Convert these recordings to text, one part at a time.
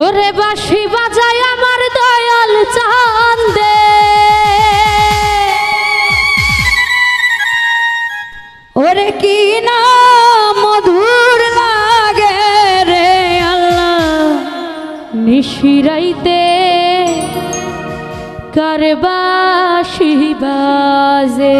ওরে বাঁশি বাজায় আমার দয়াল ওরে মধুর রে আল্লাহ নিশিরাইতে কার বাঁশি বাজে।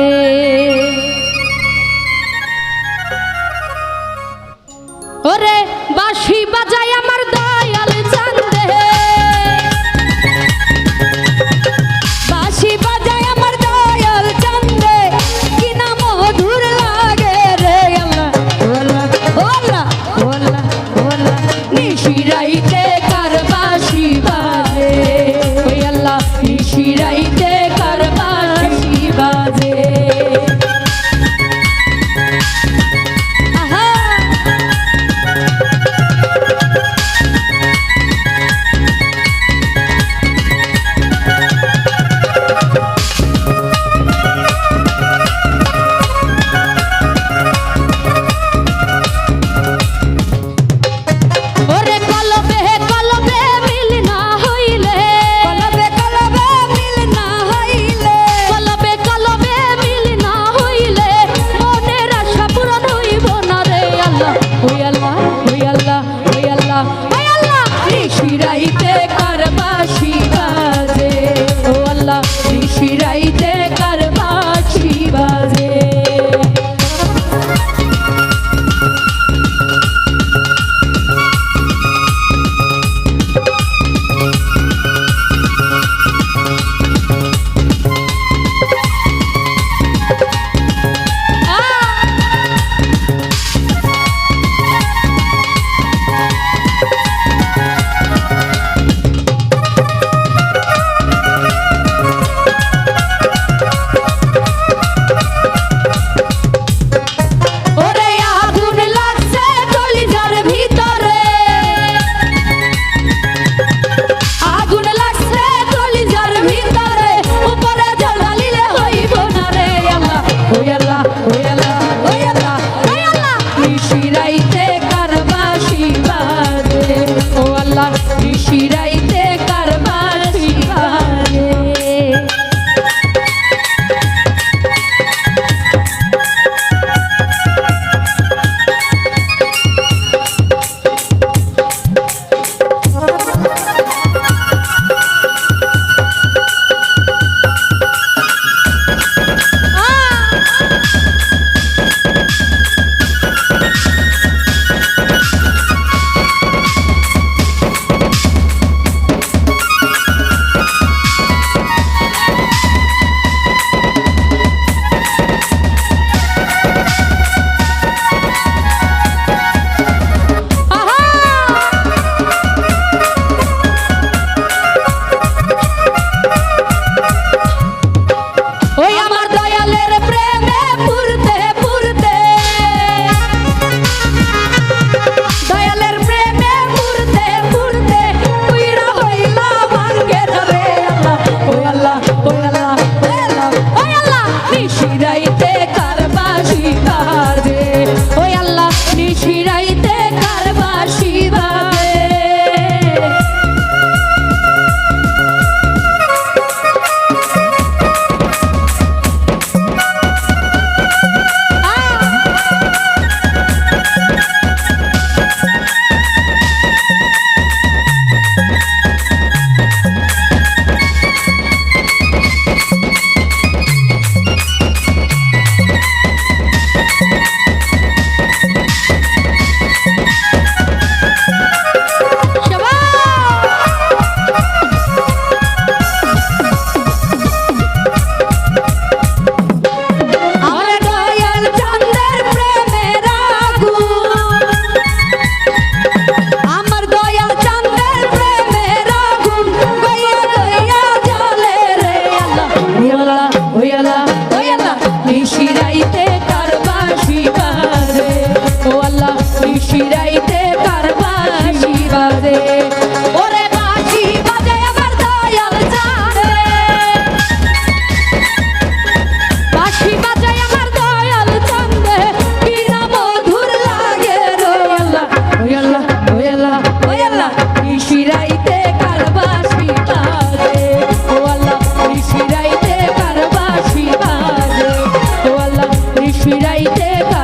Yeah. নিশিরাইতে যাইতে